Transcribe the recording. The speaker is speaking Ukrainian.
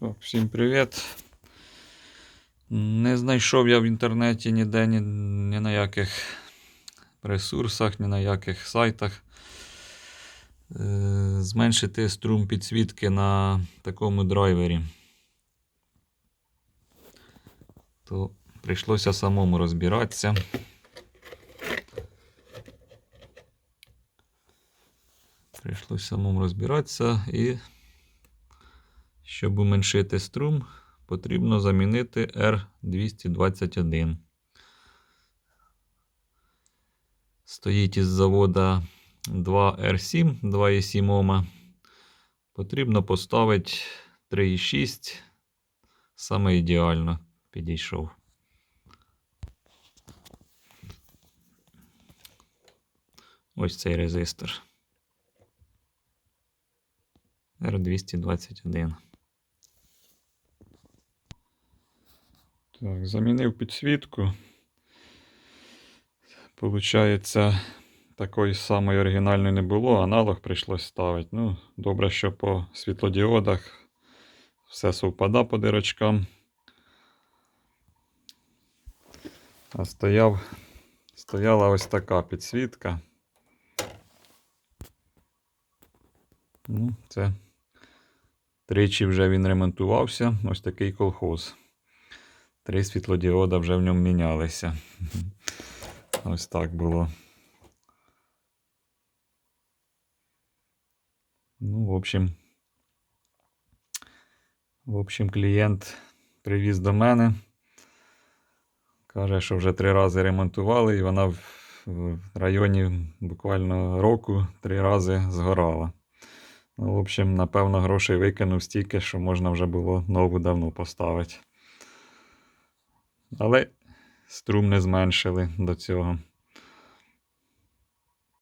Так, всім привіт. Не знайшов я в інтернеті ніде ні, ні на яких ресурсах, ні на яких сайтах. Е, зменшити струм підсвітки на такому драйвері. То прийшлося самому розбиратися. Прийшлося самому розбиратися і щоб уменшити струм, потрібно замінити R221. Стоїть із завода 2R7, 2,7 Ома. Потрібно поставити 3,6. Саме ідеально підійшов. Ось цей резистор. R221. Так, замінив підсвітку. Получається, такої самої оригінальної не було, аналог прийшлось ставити. Ну, добре, що по світлодіодах все совпада по дирочкам. А стояв, стояла ось така підсвітка. Ну, це тричі вже він ремонтувався. Ось такий колхоз. Три світлодіода вже в ньому мінялися. Ось так було. Ну, в общем, в общем, клієнт привіз до мене. Каже, що вже три рази ремонтували, і вона в в районі буквально року три рази згорала. Ну, в общем, напевно, грошей викинув стільки, що можна вже було нову давно поставити. Але струм не зменшили до цього.